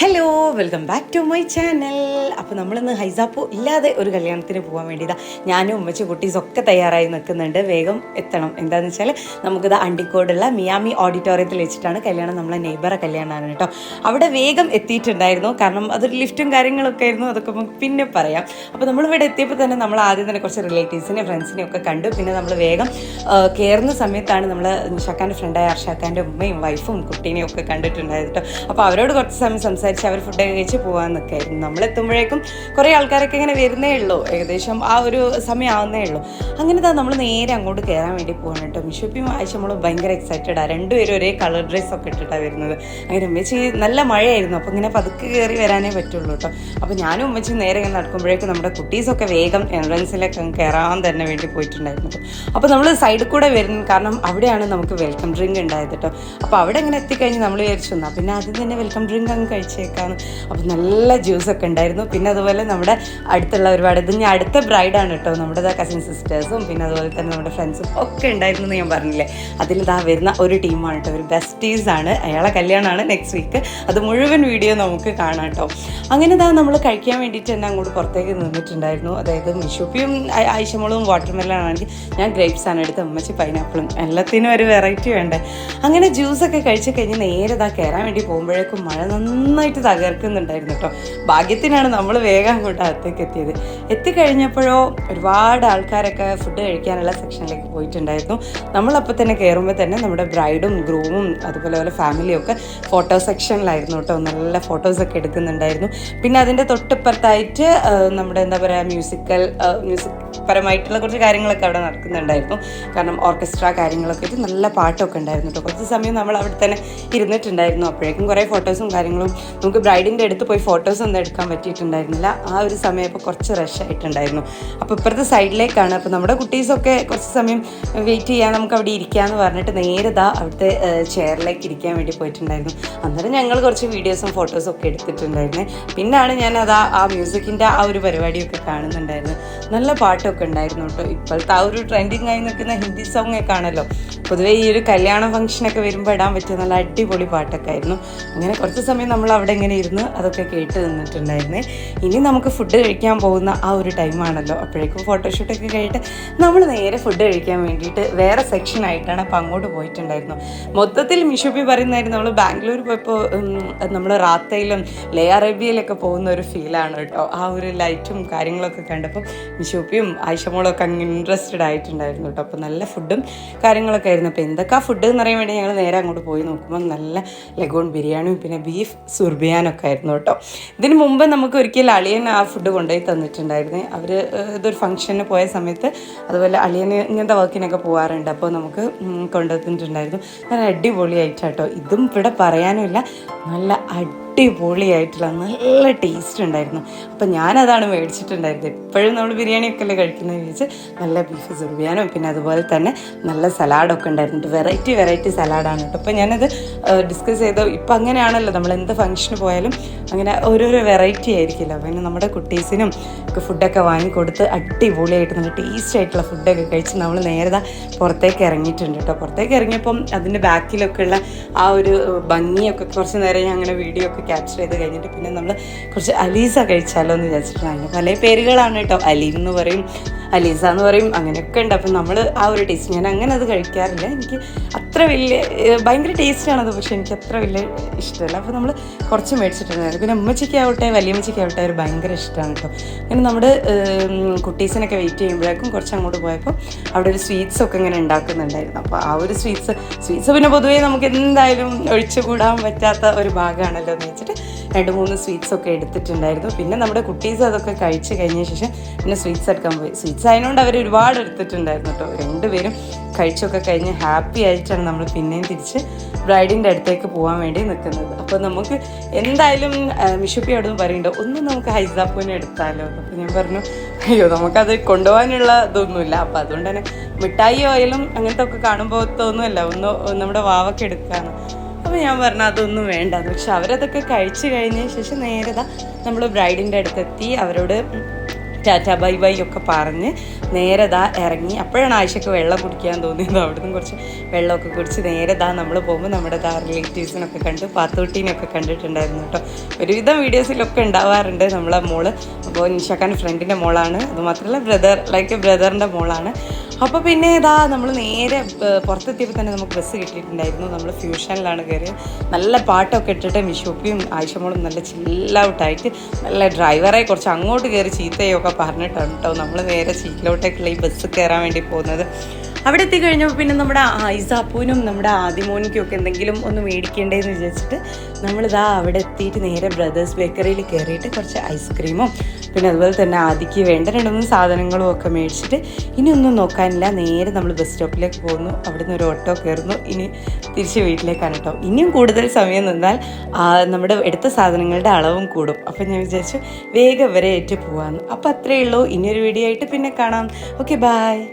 Hello welcome back to my channel അപ്പോൾ നമ്മളിന്ന് ഹൈസാപ്പൂ ഇല്ലാതെ ഒരു കല്യാണത്തിന് പോകാൻ വേണ്ടിയിട്ടാണ് ഞാനും ഉമ്മച്ചി കുട്ടീസ് ഒക്കെ തയ്യാറായി നിൽക്കുന്നുണ്ട്. വേഗം എത്തണം. എന്താണെന്ന് വെച്ചാൽ നമുക്കിത് അണ്ടിക്കോടുള്ള മിയാമി ഓഡിറ്റോറിയത്തിൽ വെച്ചിട്ടാണ് കല്യാണം നമ്മളെ നെയ്ബറെ കല്യാണമാണ് കേട്ടോ. അവിടെ വേഗം എത്തിയിട്ടുണ്ടായിരുന്നു. കാരണം അതൊരു ലിഫ്റ്റും കാര്യങ്ങളൊക്കെ ആയിരുന്നു. അതൊക്കെ നമുക്ക് പിന്നെ പറയാം. അപ്പോൾ നമ്മളിവിടെ എത്തിയപ്പോൾ തന്നെ നമ്മൾ ആദ്യം തന്നെ കുറച്ച് റിലേറ്റീവ്സിനെ ഫ്രണ്ട്സിനെ ഒക്കെ കണ്ടു. പിന്നെ നമ്മൾ വേഗം കയറുന്ന സമയത്താണ് നമ്മൾ നിഷാക്കാന്റെ ഫ്രണ്ടായ അർഷാക്കാന്റെ ഉമ്മയും വൈഫും കുട്ടീനെയും ഒക്കെ കണ്ടിട്ടുണ്ടായിരുന്നു കേട്ടോ. അപ്പോൾ അവരോട് കുറച്ച് സമയം സംസാരിച്ച് അവർ ഫുഡൊക്കെ കഴിച്ച് പോകാൻ ആയിരുന്നു നമ്മൾ എത്തുമ്പോഴേക്കും കുറേ ആൾക്കാരൊക്കെ ഇങ്ങനെ വരുന്നേ ഉള്ളൂ. ഏകദേശം ആ ഒരു സമയം ആവുന്നേ ഉള്ളൂ. അങ്ങനെ തന്നെ നമ്മൾ നേരെ അങ്ങോട്ട് കയറാൻ വേണ്ടി പോകണം കേട്ടോ. മിഷുപ്പിയും ആഴ്ച ഭയങ്കര എക്സൈറ്റഡാണ് രണ്ടുപേരും ഒരേ കളർ ഡ്രസ്സ് ഒക്കെ ഇട്ടിട്ടാണ് വരുന്നത്. അങ്ങനെ ഉമ്മച്ചി നല്ല മഴയായിരുന്നു. അപ്പോൾ ഇങ്ങനെ പതുക്കെ കയറി വരാനേ പറ്റുള്ളൂ കേട്ടോ. അപ്പോൾ ഞാനും ഉമ്മച്ചി നേരെ ഇങ്ങനെ നടക്കുമ്പോഴേക്കും നമ്മുടെ കുട്ടീസൊക്കെ വേഗം എൻട്രൻസിലൊക്കെ കയറാൻ തന്നെ വേണ്ടി പോയിട്ടുണ്ടായിരുന്നു. അപ്പോൾ നമ്മൾ സൈഡിൽ കൂടെ വരുന്നു കാരണം അവിടെയാണ് നമുക്ക് വെൽക്കം ഡ്രിങ്ക് ഉണ്ടായത് കേട്ടോ. അപ്പോൾ അവിടെ ഇങ്ങനെ എത്തിക്കഴിഞ്ഞ് നമ്മൾ വിചാരിച്ചു എന്നാൽ പിന്നെ ആദ്യം തന്നെ വെൽക്കം ഡ്രിങ്ക് അങ്ങ് കഴിച്ചേക്കാന്ന് അപ്പോൾ നല്ല ജ്യൂസൊക്കെ ഉണ്ടായിരുന്നു. പിന്നെ അതുപോലെ നമ്മുടെ അടുത്തുള്ള ഒരുപാട് ഇത് ഞാൻ അടുത്ത ബ്രൈഡാണ് കേട്ടോ. നമ്മുടെ കസിൻ സിസ്റ്റേഴ്സും പിന്നെ അതുപോലെ തന്നെ നമ്മുടെ ഫ്രണ്ട്സും ഒക്കെ ഉണ്ടായിരുന്നു എന്ന് ഞാൻ പറഞ്ഞില്ലേ. അതിൽ ഇതാ വരുന്ന ഒരു ടീമാണ് കേട്ടോ. ഒരു ബെസ്റ്റീസ് ആണ് അയാളെ കല്യാണമാണ് നെക്സ്റ്റ് വീക്ക് അത് മുഴുവൻ വീഡിയോ നമുക്ക് കാണാം കേട്ടോ. അങ്ങനെ ഇതാ നമ്മൾ കഴിക്കാൻ വേണ്ടിയിട്ട് തന്നെ അങ്ങോട്ട് പുറത്തേക്ക് നിന്നിട്ടുണ്ടായിരുന്നു. അതായത് മിഷുപ്പിയും ആയിഷമോളും വാട്ടർമെലൺ ആണെങ്കിൽ ഞാൻ ഗ്രേപ്സ് ആണ് എടുത്ത് അമ്മച്ചി പൈനാപ്പിളും എല്ലാത്തിനും ഒരു വെറൈറ്റി വേണ്ടേ. അങ്ങനെ ജ്യൂസൊക്കെ കഴിച്ച് കഴിഞ്ഞ് നേരെ ഇതാ കയറാൻ വേണ്ടി പോകുമ്പോഴേക്കും മഴ നന്നായിട്ട് തകർക്കുന്നുണ്ടായിരുന്നു കേട്ടോ. ഭാഗ്യത്തിനാണ് നമ്മൾ വേഗം അങ്ങോട്ട് അകത്തേക്ക് എത്തിയത്. എത്തിക്കഴിഞ്ഞപ്പോഴോ ഒരുപാട് ആൾക്കാരൊക്കെ ഫുഡ് കഴിക്കാനുള്ള സെക്ഷനിലേക്ക് പോയിട്ടുണ്ടായിരുന്നു. നമ്മളപ്പോൾ തന്നെ കയറുമ്പോൾ തന്നെ നമ്മുടെ ബ്രൈഡും ഗ്രൂമും അതുപോലെ പോലെ ഫാമിലിയും ഒക്കെ ഫോട്ടോ സെക്ഷനിലായിരുന്നു കേട്ടോ. നല്ല ഫോട്ടോസൊക്കെ എടുക്കുന്നുണ്ടായിരുന്നു. പിന്നെ അതിന്റെ തൊട്ടിപ്പുറത്തായിട്ട് നമ്മുടെ എന്താ പറയുക മ്യൂസിക്കൽ മ്യൂസിക് പരമായിട്ടുള്ള കുറച്ച് കാര്യങ്ങളൊക്കെ അവിടെ നടക്കുന്നുണ്ടായിരുന്നു. കാരണം ഓർക്കസ്ട്ര കാര്യങ്ങളൊക്കെ ആയിട്ട് നല്ല പാട്ടൊക്കെ ഉണ്ടായിരുന്നു കേട്ടോ. കുറച്ച് സമയം നമ്മൾ അവിടെ തന്നെ ഇരുന്നിട്ടുണ്ടായിരുന്നു. അപ്പോഴേക്കും കുറേ ഫോട്ടോസും കാര്യങ്ങളും നമുക്ക് ബ്രൈഡിന്റെ അടുത്ത് പോയി ഫോട്ടോസ് ഒന്നും എടുക്കാൻ പറ്റിയിട്ടുണ്ടായിരുന്നില്ല. ആ ഒരു സമയം ഇപ്പോൾ കുറച്ച് റഷ് ആയിട്ടുണ്ടായിരുന്നു. അപ്പോൾ ഇപ്പുറത്തെ സൈഡിലേക്കാണ്. അപ്പോൾ നമ്മുടെ കുട്ടീസൊക്കെ കുറച്ച് സമയം വെയിറ്റ് ചെയ്യാൻ നമുക്ക് അവിടെ ഇരിക്കാമെന്ന് പറഞ്ഞിട്ട് നേരെ അവിടുത്തെ ചെയറിലേക്ക് ഇരിക്കാൻ വേണ്ടി പോയിട്ടുണ്ടായിരുന്നു. അന്നേരം ഞങ്ങൾ കുറച്ച് വീഡിയോസും ഫോട്ടോസും ഒക്കെ എടുത്തിട്ടുണ്ടായിരുന്നു. പിന്നാണ് ഞാൻ ആ- ആ മ്യൂസിക്കിന്റെ ആ ഒരു പരിപാടിയൊക്കെ കാണുന്നുണ്ടായിരുന്നു നല്ല പാട്ടൊക്കെ ഉണ്ടായിരുന്നു കേട്ടോ. ഇപ്പോഴത്തെ ആ ഒരു ട്രെൻഡിങ് ആയി നിൽക്കുന്ന ഹിന്ദി സോങ് ഒക്കെ ആണല്ലോ. പൊതുവേ ഈ ഒരു കല്യാണ ഫംഗ്ഷനൊക്കെ വരുമ്പോൾ ഇടാൻ പറ്റിയ നല്ല അടിപൊളി പാട്ടൊക്കെ ആയിരുന്നു. അങ്ങനെ കുറച്ച് സമയം നമ്മൾ അവിടെ ഇങ്ങനെ ഇരുന്ന് അതൊക്കെ കേട്ട് നിന്നിട്ടുണ്ടായിരുന്നേ. ഇനി നമുക്ക് ഫുഡ് കഴിക്കാൻ പോകുന്ന ആ ഒരു ടൈമാണല്ലോ അപ്പോഴേക്കും ഫോട്ടോഷൂട്ടൊക്കെ കഴിഞ്ഞിട്ട് നമ്മൾ നേരെ ഫുഡ് കഴിക്കാൻ വേണ്ടിയിട്ട് വേറെ സെക്ഷൻ ആയിട്ടാണ് അപ്പോൾ അങ്ങോട്ട് പോയിട്ടുണ്ടായിരുന്നു. മൊത്തത്തിൽ മിഷോപ്പി പറയുന്നതായിരുന്നു നമ്മൾ ബാംഗ്ലൂർ പോയപ്പോൾ നമ്മൾ റാത്തയിലും ലേ അറേബ്യയിലൊക്കെ പോകുന്ന ഒരു ഫീലാണ് കേട്ടോ. ആ ഒരു ലൈറ്റും കാര്യങ്ങളൊക്കെ കണ്ടപ്പോൾ മിഷുപ്പിയും ആയിഷമോളും ആയിഷമോളൊക്കെ അങ്ങ് ഇൻട്രസ്റ്റഡ് ആയിട്ടുണ്ടായിരുന്നു കേട്ടോ. അപ്പോൾ നല്ല ഫുഡും കാര്യങ്ങളൊക്കെ ആയിരുന്നു. അപ്പോൾ എന്തൊക്കെ ഫുഡ് എന്ന് പറയാൻ വേണ്ടി ഞങ്ങൾ നേരെ അങ്ങോട്ട് പോയി നോക്കുമ്പോൾ നല്ല ലഗോൺ ബിരിയാണിയും പിന്നെ ബീഫ് സുർബിയാനൊക്കെ ആയിരുന്നു കേട്ടോ. ഇതിന് മുമ്പ് നമുക്ക് ഒരിക്കൽ അളിയൻ ആ ഫുഡ് കൊണ്ടുപോയി തന്നിട്ടുണ്ടായിരുന്നേ. അവർ ഇതൊരു ഫംഗ്ഷന് പോയ സമയത്ത് അതുപോലെ അളിയന് ഇങ്ങനത്തെ വർക്കിനൊക്കെ പോകാറുണ്ട് അപ്പോൾ നമുക്ക് കൊണ്ടുവന്നിട്ടുണ്ടായിരുന്നു. നല്ല അടിപൊളിയായിട്ടാട്ടോ. ഇതും ഇവിടെ പറയാനുമില്ല. നല്ല അടിപൊളിയായിട്ടുള്ള നല്ല ടേസ്റ്റ് ഉണ്ടായിരുന്നു. അപ്പം ഞാനതാണ് മേടിച്ചിട്ടുണ്ടായിരുന്നത്. എപ്പോഴും നമ്മൾ ബിരിയാണിയൊക്കെ അല്ലേ കഴിക്കുന്നത് ചോദിച്ച് നല്ല ബീഫ് സുർബിയാനും പിന്നെ അതുപോലെ തന്നെ നല്ല സലാഡൊക്കെ ഉണ്ടായിരുന്നു. വെറൈറ്റി വെറൈറ്റി സലാഡാണ് കേട്ടോ. അപ്പോൾ ഞാനത് ഡിസ്കസ് ചെയ്ത. ഇപ്പം അങ്ങനെയാണല്ലോ നമ്മൾ എന്ത് ഫംഗ്ഷന് പോയാലും അങ്ങനെ ഓരോരോ വെറൈറ്റി ആയിരിക്കില്ല. പിന്നെ നമ്മുടെ കുട്ടീസിനും ഒക്കെ ഫുഡൊക്കെ വാങ്ങിക്കൊടുത്ത് അടിപൊളിയായിട്ട് നല്ല ടേസ്റ്റ് ആയിട്ടുള്ള ഫുഡൊക്കെ കഴിച്ച് നമ്മൾ നേരെ പുറത്തേക്ക് ഇറങ്ങിയിട്ടുണ്ട് കേട്ടോ. പുറത്തേക്ക് ഇറങ്ങിയപ്പം അതിന്റെ ബാക്കിലൊക്കെ ഉള്ള ആ ഒരു ഭംഗിയൊക്കെ കുറച്ച് നേരം ഞാൻ അങ്ങനെ വീഡിയോ ഒക്കെ ക്യാപ്ചർ ചെയ്ത് കഴിഞ്ഞിട്ട് പിന്നെ നമ്മൾ കുറച്ച് അലീസ കഴിച്ചാലോ എന്ന് വിചാരിച്ചിട്ടുണ്ട് അതിന് പല പേരുകളാണ് കേട്ടോ. അലീൻ എന്ന് പറയും അലീസ എന്ന് പറയും അങ്ങനെയൊക്കെ ഉണ്ട്. അപ്പം നമ്മൾ ആ ഒരു ടേസ്റ്റ് ഞാൻ അങ്ങനെ അത് കഴിക്കാറില്ല. എനിക്ക് അത്ര വലിയ ഭയങ്കര ടേസ്റ്റാണത് പക്ഷെ എനിക്ക് അത്ര വലിയ ഇഷ്ടമല്ല. അപ്പോൾ നമ്മൾ കുറച്ച് മേടിച്ചിട്ടുണ്ടായിരുന്നു. പിന്നെ അമ്മച്ചിക്കാവട്ടെ വലിയമ്മച്ചിക്കാവട്ടെ ഒരു ഭയങ്കര ഇഷ്ടമാണ് കേട്ടോ. അങ്ങനെ നമ്മുടെ കുട്ടീസിനൊക്കെ വെയിറ്റ് ചെയ്യുമ്പോഴേക്കും കുറച്ച് അങ്ങോട്ട് പോയപ്പോൾ അവിടെ ഒരു സ്വീറ്റ്സ് ഒക്കെ ഇങ്ങനെ ഉണ്ടാക്കുന്നുണ്ടായിരുന്നു. അപ്പോൾ ആ ഒരു സ്വീറ്റ്സ് സ്വീറ്റ്സ് പിന്നെ പൊതുവേ നമുക്ക് എന്തായാലും ഒഴിച്ചുകൂടാൻ പറ്റാത്ത ഒരു ഭാഗമാണല്ലോ എന്ന് വെച്ചിട്ട് രണ്ട് മൂന്ന് സ്വീറ്റ്സ് ഒക്കെ എടുത്തിട്ടുണ്ടായിരുന്നു. പിന്നെ നമ്മുടെ കുട്ടീസ് അതൊക്കെ കഴിച്ച് കഴിഞ്ഞ ശേഷം പിന്നെ സ്വീറ്റ്സ് എടുക്കാൻ പോയി. സ്വീറ്റ്സ് ആയതുകൊണ്ട് അവർ ഒരുപാട് എടുത്തിട്ടുണ്ടായിരുന്നു കേട്ടോ രണ്ടുപേരും കഴിച്ചൊക്കെ കഴിഞ്ഞ് ഹാപ്പി ആയിട്ടാണ് നമ്മൾ പിന്നെയും തിരിച്ച് ബ്രൈഡിന്റെ അടുത്തേക്ക് പോകാൻ വേണ്ടി നിൽക്കുന്നത് അപ്പോൾ നമുക്ക് എന്തായാലും മിഷുപ്പി അവിടെ നിന്ന് പറയുന്നുണ്ട് ഒന്ന് നമുക്ക് ഹൈസാപ്പൂനെ എടുത്താലോ? അപ്പോൾ ഞാൻ പറഞ്ഞു അയ്യോ നമുക്കത് കൊണ്ടുപോകാനുള്ള ഇതൊന്നുമില്ല. അപ്പോൾ അതുകൊണ്ട് തന്നെ മിഠായി ഓയിലും അങ്ങനത്തെ ഒക്കെ കാണുമ്പോൾ തോന്നുമല്ല ഒന്ന് നമ്മുടെ വാവൊക്കെ എടുക്കാന്ന്. അപ്പോൾ ഞാൻ പറഞ്ഞു അതൊന്നും വേണ്ട. പക്ഷെ അവരതൊക്കെ കഴിച്ചു കഴിഞ്ഞ ശേഷം നേരത നമ്മൾ ബ്രൈഡിന്റെ അടുത്തെത്തി അവരോട് ടാറ്റ ബൈ ബൈ ഒക്കെ പറഞ്ഞ് നേരെ ദാ ഇറങ്ങി. അപ്പോഴാണ് ആയിഷയ്ക്ക് വെള്ളം കുടിക്കാൻ തോന്നിയത്. അവിടുന്ന് കുറച്ച് വെള്ളമൊക്കെ കുടിച്ച് നേരെ ദാ നമ്മൾ പോകുമ്പോൾ നമ്മുടെ ദാ റിലേറ്റീവ്സിനൊക്കെ കണ്ട് പാത്തൂട്ടീനൊക്കെ കണ്ടിട്ടുണ്ടായിരുന്നു കേട്ടോ. ഒരുവിധം വീഡിയോസിലൊക്കെ ഉണ്ടാവാറുണ്ട് നമ്മളെ മോൾ. അപ്പോൾ നിഷാക്കാൻ ഫ്രണ്ടിന്റെ മോളാണ്. അതുമാത്രമല്ല ബ്രദർ ലൈക്ക് ബ്രദറിന്റെ മോളാണ്. അപ്പോൾ പിന്നെ ഇതാ നമ്മൾ നേരെ പുറത്തെത്തിയപ്പോൾ തന്നെ നമുക്ക് ബസ് കിട്ടിയിട്ടുണ്ടായിരുന്നു. നമ്മൾ ഫ്യൂഷനിലാണ് കയറിയത് നല്ല പാട്ടൊക്കെ ഇട്ടിട്ട് മിഷോപ്പിയും ആയിഷമോളും നല്ല ചില്ലൗട്ടായിട്ട് നല്ല ഡ്രൈവറെ കുറച്ച് അങ്ങോട്ട് കയറി ചീത്തയൊക്കെ പറഞ്ഞിട്ടാണ് കേട്ടോ. നമ്മൾ നേരെ ചീറ്റിലോട്ടേക്കുള്ള ഈ ബസ് കയറാൻ വേണ്ടി പോകുന്നത്. അവിടെ എത്തിക്കഴിഞ്ഞപ്പോൾ പിന്നെ നമ്മുടെ ഐസാപ്പൂനും നമ്മുടെ ആദിമോനിക്കും ഒക്കെ എന്തെങ്കിലും ഒന്ന് മേടിക്കേണ്ടതെന്ന് വിചാരിച്ചിട്ട് നമ്മളിതാ അവിടെ എത്തിയിട്ട് നേരെ ബ്രദേഴ്സ് ബേക്കറിയിൽ കയറിയിട്ട് കുറച്ച് ഐസ്ക്രീമും പിന്നെ അതുപോലെ തന്നെ ആദിക്ക് വേണ്ട രണ്ട് മൂന്ന് സാധനങ്ങളും ഒക്കെ മേടിച്ചിട്ട് ഇനി ഒന്നും നോക്കാനില്ല. നേരെ നമ്മൾ ബസ് സ്റ്റോപ്പിലേക്ക് പോകുന്നു. അവിടുന്ന് ഒരു ഓട്ടോ കയറുന്നു. ഇനി തിരിച്ച് വീട്ടിലേക്കാണ് കേട്ടോ. ഇനിയും കൂടുതൽ സമയം നിന്നാൽ നമ്മുടെ എടുത്ത സാധനങ്ങളുടെ അളവും കൂടും. അപ്പം ഞാൻ വിചാരിച്ചു വേഗം വരെ ഏറ്റു പോകാമെന്ന് അപ്പം അത്രയേ ഉള്ളൂ. ഇനിയൊരു വീഡിയോ ആയിട്ട് പിന്നെ കാണാം. Okay bye